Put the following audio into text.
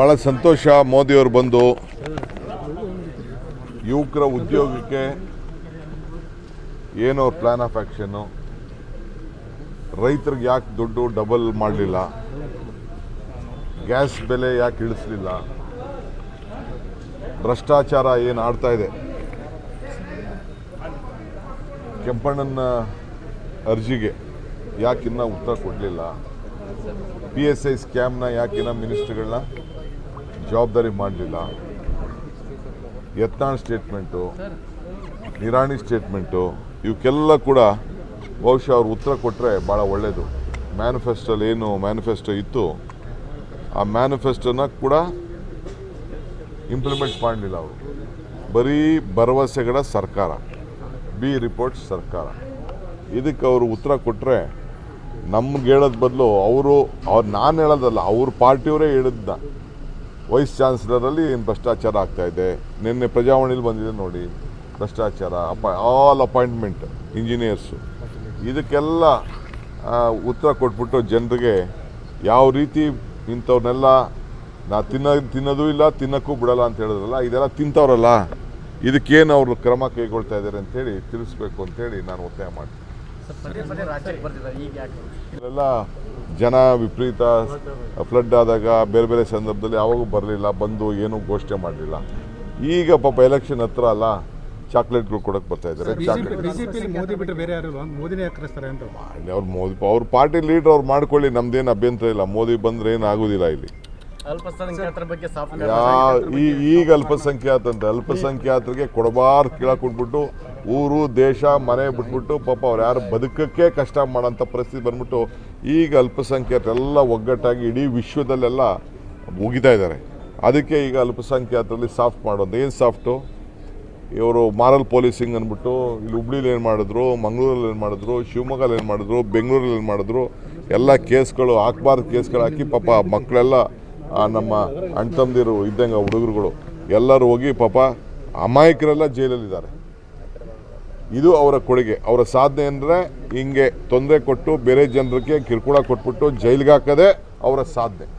ಭಾಳ ಸಂತೋಷ. ಮೋದಿಯವರು ಬಂದು ಯುವಕರ ಉದ್ಯೋಗಕ್ಕೆ ಏನು ಅವ್ರ ಪ್ಲ್ಯಾನ್ ಆಫ್ ಆ್ಯಕ್ಷನ್ನು ರೈತರಿಗೆ ಯಾಕೆ ದುಡ್ಡು ಡಬಲ್ ಮಾಡಲಿಲ್ಲ? ಗ್ಯಾಸ್ ಬೆಲೆ ಯಾಕೆ ಇಳಿಸ್ಲಿಲ್ಲ? ಭ್ರಷ್ಟಾಚಾರ ಏನು ಆಡ್ತಾ ಇದೆ? ಕೆಂಪಣ್ಣನ ಅರ್ಜಿಗೆ ಯಾಕಿನ್ನ ಉತ್ತರ ಕೊಡಲಿಲ್ಲ? ಪಿ ಎಸ್ ಐ ಸ್ಕ್ಯಾಮ್ನ ಯಾಕಿನ್ನ ಮಿನಿಸ್ಟ್ರುಗಳನ್ನ ಜವಾಬ್ದಾರಿ ಮಾಡಲಿಲ್ಲ. ಯತ್ನಾಳ್ ಸ್ಟೇಟ್ಮೆಂಟು ನಿರಾಣಿ ಸ್ಟೇಟ್ಮೆಂಟು ಇವಕ್ಕೆಲ್ಲ ಕೂಡ ಬಹುಶಃ ಅವ್ರು ಉತ್ತರ ಕೊಟ್ಟರೆ ಭಾಳ ಒಳ್ಳೆಯದು ಮ್ಯಾನಿಫೆಸ್ಟೋಲ್ಲಿ ಏನು ಮ್ಯಾನಿಫೆಸ್ಟೋ ಇತ್ತು, ಆ ಮ್ಯಾನಿಫೆಸ್ಟೋನ ಕೂಡ ಇಂಪ್ಲಿಮೆಂಟ್ ಮಾಡಲಿಲ್ಲ ಅವರು. ಬರೀ ಭರವಸೆಗಳ ಸರ್ಕಾರ ಬಿ ರಿಪೋರ್ಟ್ಸ್ ಸರ್ಕಾರ. ಇದಕ್ಕೆ ಅವರು ಉತ್ತರ ಕೊಟ್ಟರೆ ನಮ್ಗೆ ಹೇಳೋದ್ ಬದಲು ಅವರು, ಅವ್ರು ನಾನು ಹೇಳೋದಲ್ಲ, ಅವ್ರ ಪಾರ್ಟಿಯವರೇ ಹೇಳಿದ್ದ. ವೈಸ್ ಚಾನ್ಸಲರಲ್ಲಿ ಏನು ಭ್ರಷ್ಟಾಚಾರ ಆಗ್ತಾ ಇದೆ? ನಿನ್ನೆ ಪ್ರಜಾವಾಣಿಲಿ ಬಂದಿದೆ ನೋಡಿ. ಭ್ರಷ್ಟಾಚಾರ ಅಪ ಆಲ್ ಅಪಾಯಿಂಟ್ಮೆಂಟ್ ಇಂಜಿನಿಯರ್ಸು ಇದಕ್ಕೆಲ್ಲ ಉತ್ತರ ಕೊಟ್ಬಿಟ್ಟು ಜನರಿಗೆ ಯಾವ ರೀತಿ ಇಂಥವ್ರನ್ನೆಲ್ಲ ನಾ ತಿನ್ನ ತಿನ್ನೋದು ಇಲ್ಲ ತಿನ್ನೋಕ್ಕೂ ಬಿಡಲ್ಲ ಅಂತ ಹೇಳಿದ್ರಲ್ಲ ಇದೆಲ್ಲ ತಿಂತವ್ರಲ್ಲ. ಇದಕ್ಕೇನು ಅವರು ಕ್ರಮ ಕೈಗೊಳ್ತಾ ಇದ್ದಾರೆ ಅಂತೇಳಿ ತಿಳಿಸ್ಬೇಕು ಅಂತೇಳಿ ನಾನು ಒತ್ತಾಯ ಮಾಡ್ತೀನಿ. ಪದೇ ಜನ ವಿಪರೀತ ಫ್ಲಡ್ ಆದಾಗ ಬೇರೆ ಬೇರೆ ಸಂದರ್ಭದಲ್ಲಿ ಯಾವಾಗೂ ಬರಲಿಲ್ಲ ಬಂದು ಏನೂ ಘೋಷಣೆ ಮಾಡಲಿಲ್ಲ. ಈಗ ಪಾಪ ಎಲೆಕ್ಷನ್ ಹತ್ರ ಅಲ್ಲ ಚಾಕ್ಲೇಟ್ಗಳು ಕೊಡಕ್ಕೆ ಬರ್ತಾ ಇದ್ದಾರೆ. ಅವ್ರು ಮೋದಿ ಬಿಟ್ಟರೆ ಬೇರೆ ಯಾರು ಇಲ್ಲ ಮೋದಿನೇ ಆಕರಿಸ್ತಾರೆ ಅಂತ? ಅವ್ರ ಮೋದಿ ಅವ್ರ ಪಾರ್ಟಿ ಲೀಡರ್ ಅವ್ರು ಮಾಡ್ಕೊಳ್ಳಿ ನಮ್ದೇನು ಅಭ್ಯಂತರ ಇಲ್ಲ. ಮೋದಿ ಬಂದ್ರೆ ಏನು ಆಗೋದಿಲ್ಲ ಇಲ್ಲಿ. ಅಲ್ಪಸಂಖ್ಯಾತರ ಬಗ್ಗೆ ಸಾಫ್ಟ್ ಯಾ ಈ ಈಗ ಅಲ್ಪಸಂಖ್ಯಾತ ಅಲ್ಪಸಂಖ್ಯಾತರಿಗೆ ಕೊಡಬಾರ್ದು ಕೇಳಕ್ಕೆ ಕೊಟ್ಬಿಟ್ಟು ಊರು, ದೇಶ, ಮನೆ ಬಿಟ್ಬಿಟ್ಟು ಪಾಪ ಅವ್ರು ಯಾರು ಬದುಕಕ್ಕೆ ಕಷ್ಟ ಮಾಡೋಂಥ ಪರಿಸ್ಥಿತಿ ಬಂದ್ಬಿಟ್ಟು ಈಗ ಅಲ್ಪಸಂಖ್ಯಾತರೆಲ್ಲ ಒಗ್ಗಟ್ಟಾಗಿ ಇಡೀ ವಿಶ್ವದಲ್ಲೆಲ್ಲ ಮುಗಿತಾ ಇದ್ದಾರೆ. ಅದಕ್ಕೆ ಈಗ ಅಲ್ಪಸಂಖ್ಯಾತರಲ್ಲಿ ಸಾಫ್ಟ್ ಮಾಡೋದು ಏನು ಸಾಫ್ಟು ಇವರು ಮಾರಲ್ ಪೊಲೀಸಿಂಗ್ ಅಂದ್ಬಿಟ್ಟು ಇಲ್ಲಿ ಹುಬ್ಳಿಲಿ ಏನು ಮಾಡಿದ್ರು, ಮಂಗಳೂರಲ್ಲಿ ಏನು ಮಾಡಿದ್ರು ಶಿವಮೊಗ್ಗಲ್ಲಿ ಏನು ಮಾಡಿದ್ರು, ಬೆಂಗಳೂರಲ್ಲಿ ಏನು ಮಾಡಿದ್ರು, ಎಲ್ಲ ಕೇಸ್ಗಳು ಹಾಕ್ಬಾರ್ದು ಕೇಸ್ಗಳು ಹಾಕಿ ಪಾಪ ಮಕ್ಕಳೆಲ್ಲ ನಮ್ಮ ಅಣ್ಣ ತಂದಿರು ಇದ್ದಂಗೆ ಹುಡುಗರುಗಳು ಎಲ್ಲರೂ ಹೋಗಿ ಪಾಪ ಅಮಾಯಕರೆಲ್ಲ ಜೈಲಲ್ಲಿದ್ದಾರೆ. ಇದು ಅವರ ಕೊಡುಗೆ. ಅವರ ಸಾಧನೆ ಅಂದರೆ ಹಿಂಗೆ ತೊಂದರೆ ಕೊಟ್ಟು ಬೇರೆ ಜನರಿಗೆ ಕಿರುಕುಳ ಕೊಟ್ಬಿಟ್ಟು ಜೈಲಿಗೆ ಹಾಕೋದೇ ಅವರ ಸಾಧನೆ.